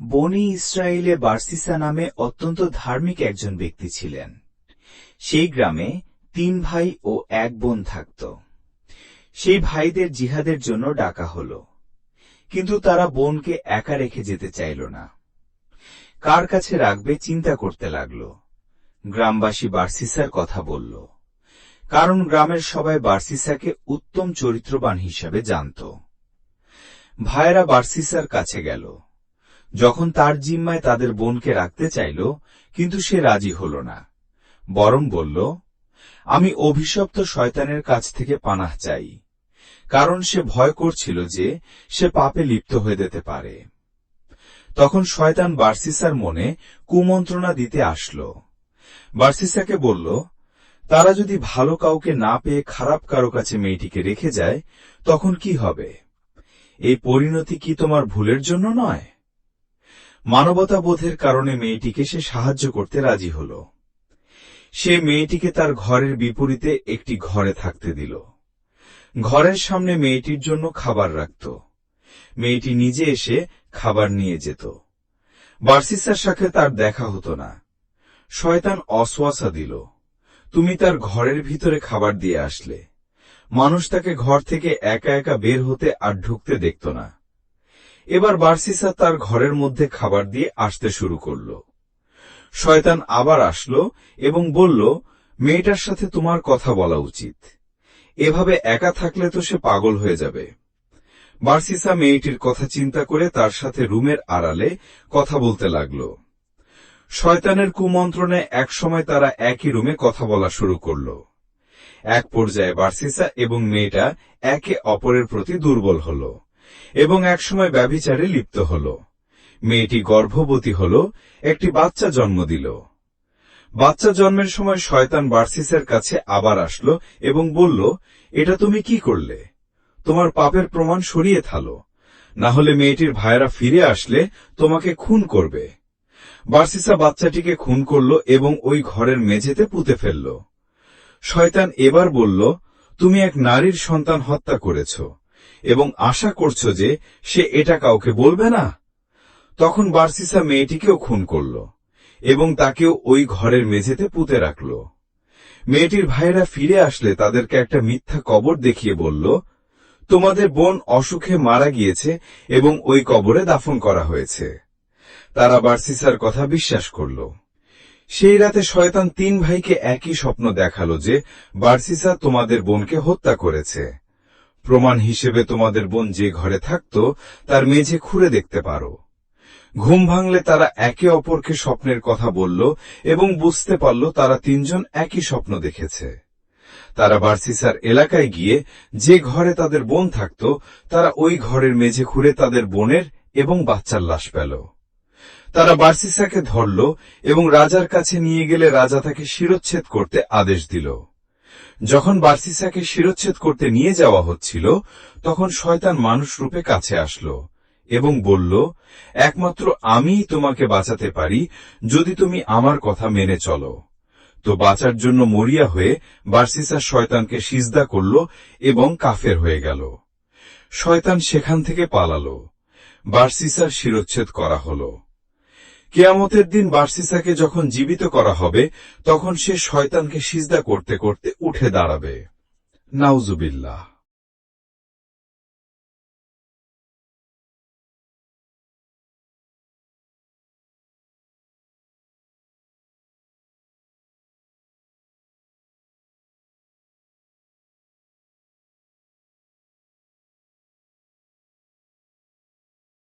বনি ইসরায়েলে বার্সিসা নামে অত্যন্ত ধার্মিক একজন ব্যক্তি ছিলেন। সেই গ্রামে তিন ভাই ও এক বোন থাকত। সেই ভাইদের জিহাদের জন্য ডাকা হল, কিন্তু তারা বোনকে একা রেখে যেতে চাইল না। কার কাছে রাখবে চিন্তা করতে লাগল। গ্রামবাসী বার্সিসার কথা বলল, কারণ গ্রামের সবাই বার্সিসাকে উত্তম চরিত্রবান হিসাবে জানত। ভাইয়েরা বার্সিসার কাছে গেল। যখন তার জিম্মায় তাদের বোনকে রাখতে চাইল, কিন্তু সে রাজি হল না। বরং বলল, আমি অভিশপ্ত শয়তানের কাছ থেকে পানাহ চাই, কারণ সে ভয় করছিল যে সে পাপে লিপ্ত হয়ে যেতে পারে। তখন শয়তান বার্সিসার মনে কুমন্ত্রণা দিতে আসলো। বার্সিসাকে বলল, তারা যদি ভালো কাউকে না পেয়ে খারাপ কারও কাছে মেয়েটিকে রেখে যায়, তখন কি হবে? এই পরিণতি কি তোমার ভুলের জন্য নয়? মানবতা বোধের কারণে মেয়েটিকে সে সাহায্য করতে রাজি হল। সে মেয়েটিকে তার ঘরের বিপরীতে একটি ঘরে থাকতে দিল। ঘরের সামনে মেয়েটির জন্য খাবার রাখত। মেয়েটি নিজে এসে খাবার নিয়ে যেত। বার্সিসার সাথে তার দেখা হতো না। শয়তান অশ্বাসা দিল, তুমি তার ঘরের ভিতরে খাবার দিয়ে আসলে। মানুষ তাকে ঘর থেকে একা একা বের হতে আর ঢুকতে দেখত না। এবার বার্সিসা তার ঘরের মধ্যে খাবার দিয়ে আসতে শুরু করল। শয়তান আবার আসলো এবং বলল, মেয়েটার সাথে তোমার কথা বলা উচিত। এভাবে একা থাকলে তো সে পাগল হয়ে যাবে বার্সিসা মেয়েটির কথা চিন্তা করে তার সাথে রুমের আড়ালে কথা বলতে লাগল। শয়তানের কুমন্ত্রণে একসময় তারা একই রুমে কথা বলা শুরু করল। এক পর্যায়ে বার্সিসা এবং মেয়েটা একে অপরের প্রতি দুর্বল হল। এবং একসময় ব্যভিচারে লিপ্ত হল। মেয়েটি গর্ভবতী হল, একটি বাচ্চা জন্ম দিল। বাচ্চা জন্মের সময় শয়তান বার্সিসের কাছে আবার আসলো এবং বলল, এটা তুমি কি করলে? তোমার পাপের প্রমাণ সরিয়ে থালো। না হলে মেয়েটির ভাইয়েরা ফিরে আসলে তোমাকে খুন করবে। বার্সিসা বাচ্চাটিকে খুন করল এবং ওই ঘরের মেঝেতে পুঁতে ফেলল। শয়তান এবার বলল, তুমি এক নারীর সন্তান হত্যা করেছ। এবং আশা করছ যে সে এটা কাউকে বলবে না? তখন বার্সিসা মেয়েটিকেও খুন করল এবং তাকেও ওই ঘরের মেঝেতে পুঁতে রাখল। মেয়েটির ভাইয়েরা ফিরে আসলে তাদেরকে একটা মিথ্যা কবর দেখিয়ে বলল, তোমাদের বোন অসুখে মারা গিয়েছে এবং ওই কবরে দাফন করা হয়েছে। তারা বার্সিসার কথা বিশ্বাস করল। সেই রাতে শয়তান তিন ভাইকে একই স্বপ্ন দেখাল যে বার্সিসা তোমাদের বোনকে হত্যা করেছে। প্রমাণ হিসেবে তোমাদের বোন যে ঘরে থাকত, তার মেঝে খুঁড়ে দেখতে পারো। ঘুম ভাঙলে তারা একে অপরকে স্বপ্নের কথা বলল এবং বুঝতে পারল তারা তিনজন একই স্বপ্ন দেখেছে। তারা বার্সিসার এলাকায় গিয়ে যে ঘরে তাদের বোন থাকত, তারা ওই ঘরের মেঝে খুঁড়ে তাদের বোনের এবং বাচ্চার লাশ পেল। তারা বার্সিসাকে ধরল এবং রাজার কাছে নিয়ে গেলে রাজা তাকে শিরচ্ছেদ করতে আদেশ দিল। যখন বার্সিসাকে শিরোচ্ছেদ করতে নিয়ে যাওয়া হচ্ছিল, তখন শয়তান মানুষ রূপে কাছে আসলো এবং বলল, একমাত্র আমিই তোমাকে বাঁচাতে পারি যদি তুমি আমার কথা মেনে চলো। তো বাঁচার জন্য মরিয়া হয়ে বার্সিসা শয়তানকে সিজদা করল এবং কাফের হয়ে গেল। শয়তান সেখান থেকে পালালো। বার্সিসার শিরোচ্ছেদ করা হল। কেয়ামতের দিন বার্সিসাকে যখন জীবিত করা হবে, তখন সে শয়তানকে সিজদা করতে করতে উঠে দাঁড়াবে। নাউজুবিল্লাহ।